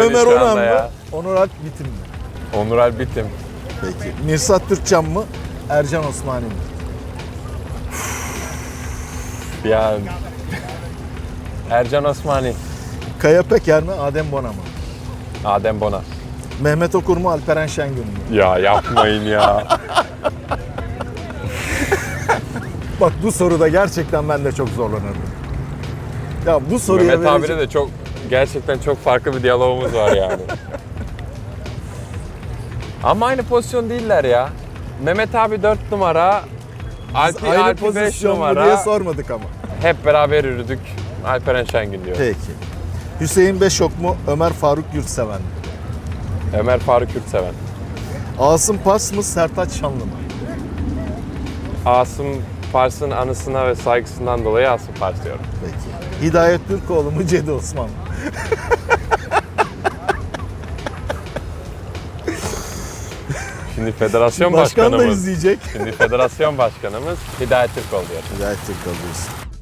Ömer Onan mı? ya. Onur Alp Bitim mi? Onur Alp Bitim. Peki. Mirsat Türkcan mı? Ercan Osmani mi? Ya Ercan Osmani, Kaya Peker mi? Adem Bona mı? Adem Bona. Mehmet Okur mu? Alperen Şengün mü? Ya yapmayın ya. Bak bu soruda gerçekten ben de çok zorlanırdım. Ya bu soruya Mehmet verecek- de çok gerçekten çok farklı bir diyalogumuz var yani. Ama aynı pozisyon değiller ya. Mehmet abi 4 numara, Alpi, aynı Alpi 5 pozisyon mu diye numara. sormadık ama. Hep beraber yürüdük. Alperen Şengün diyor. Peki. Hüseyin Beşok mu? Ömer Faruk Yurtseven mi? Ömer Faruk Yurtseven. Asım Pas mı? Sertaç Şanlı mı? Asım Pars'ın anısına ve saygısından dolayı Asım Pars diyorum. Peki. Hidayet Türkoğlu mu? Cedi Osman mı? Şimdi federasyon Başkan da başkanımız. izleyecek. Şimdi federasyon başkanımız Hidayet Türkoğlu diyor. Hidayet Türkoğlu diyorsun.